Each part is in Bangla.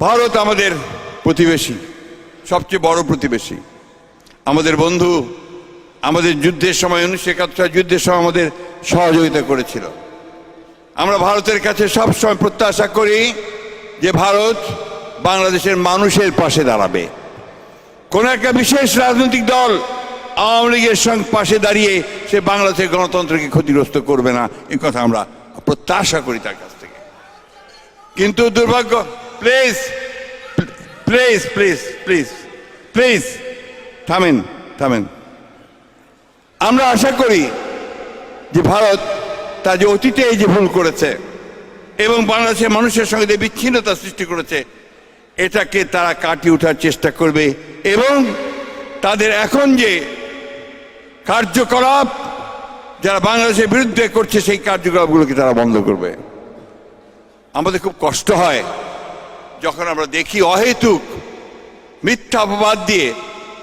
ভারত আমাদের প্রতিবেশী, সবচেয়ে বড় প্রতিবেশী। আমাদের বন্ধু, আমাদের যুদ্ধের সময় উনিশশো একাত্তর যুদ্ধের সময় আমাদের সহযোগিতা করেছিল। আমরা ভারতের কাছে সবসময় প্রত্যাশা করি যে ভারত বাংলাদেশের মানুষের পাশে দাঁড়াবে। কোন একটা বিশেষ রাজনৈতিক দল আওয়ামী লীগের সঙ্গে পাশে দাঁড়িয়ে সে বাংলাদেশের গণতন্ত্রকে ক্ষতিগ্রস্ত করবে না এই কথা আমরা প্রত্যাশা করি তার কাছ থেকে। কিন্তু দুর্ভাগ্য please please please please please থামেন থামেন আমরা আশা করি যে ভারত তা যে অতীতে এই যে ভুল করেছে এবং বাংলাদেশের মানুষের সঙ্গে যে বিচ্ছিন্নতা সৃষ্টি করেছে, এটাকে তারা কাটিয়ে ওঠার চেষ্টা করবে এবং তাদের এখন যে কার্যকলাপ যারা বাংলাদেশের বিরুদ্ধে করছে সেই কার্যকলাপগুলোকে তারা বন্ধ করবে। আমাদের খুব কষ্ট হয় যখন আমরা দেখি অহেতুক, মিথ্যা অপবাদ দিয়ে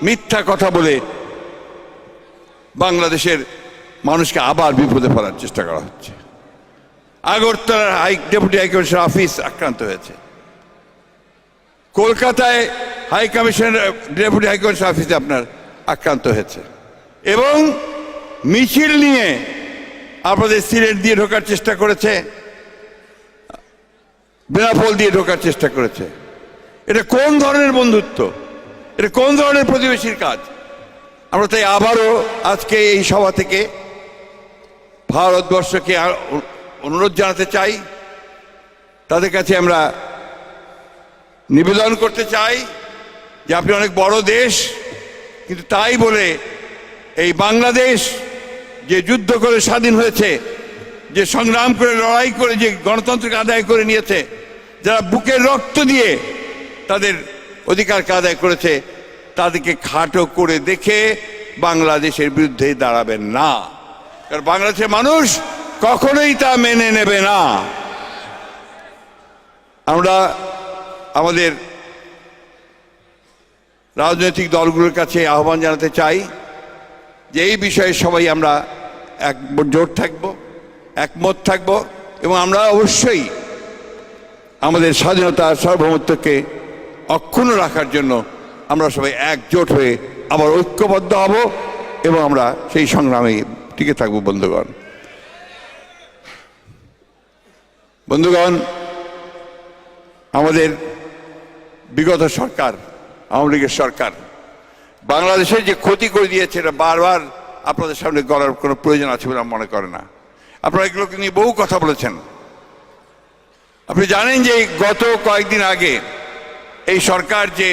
মিথ্যা কথা বলে বাংলাদেশের মানুষকে আবার বিপদে ফেলার চেষ্টা করা হচ্ছে। আগরতলার high deputy high commissioner office আক্রান্ত হয়েছে। কলকাতায় high commissioner, deputy high commissioner অফিসে আপনার আক্রান্ত হয়েছে। এবং মিছিল নিয়ে আপনাদের সিলেট দিয়ে ঢোকার চেষ্টা করেছে। বেনাফল দিয়ে ঢোকার চেষ্টা করেছে। এটা কোন ধরনের বন্ধুত্ব? এটা কোন ধরনের প্রতিবেশীর কাজ? আমরা তাই আবারও আজকে এই সভা থেকে ভারতবর্ষকে অনুরোধ জানাতে চাই। তাদের কাছে আমরা নিবেদন করতে চাই যে আপনি অনেক বড় দেশ, কিন্তু তাই বলে এই বাংলাদেশ যে যুদ্ধ করে স্বাধীন হয়েছে, যে সংগ্রাম করে লড়াই করে যে গণতন্ত্রকে আদায় করে নিয়েছে যারা বুকের রক্ত দিয়ে তাদের অধিকারকে আদায় করেছে, তাদেরকে খাটো করে দেখে বাংলাদেশের বিরুদ্ধে দাঁড়াবেন না। কারণ বাংলাদেশের মানুষ কখনোই তা মেনে নেবে না। আমরা আমাদের রাজনৈতিক দলগুলোর কাছে আহ্বান জানাতে চাই যে এই বিষয়ে সবাই আমরা এক জোট থাকব, একমত থাকব এবং আমরা অবশ্যই আমাদের স্বাধীনতা সার্বভৌমত্বকে অক্ষুণ্ণ রাখার জন্য আমরা সবাই একজোট হয়ে আবার ঐক্যবদ্ধ হব এবং আমরা সেই সংগ্রামে টিকে থাকব, বন্ধুগণ। বন্ধুগণ, আমাদের বিগত সরকার, আওয়ামী লীগের সরকার, বাংলাদেশের যে ক্ষতি করে দিয়েছে এটা বারবার আপনাদের সামনে করার কোনো প্রয়োজন আছে বলে আমি মনে করে না। আপনারা এগুলোকে নিয়ে বহু কথা বলেছেন। আপনি জানেন যে গত কয়েকদিন আগে এই সরকার যে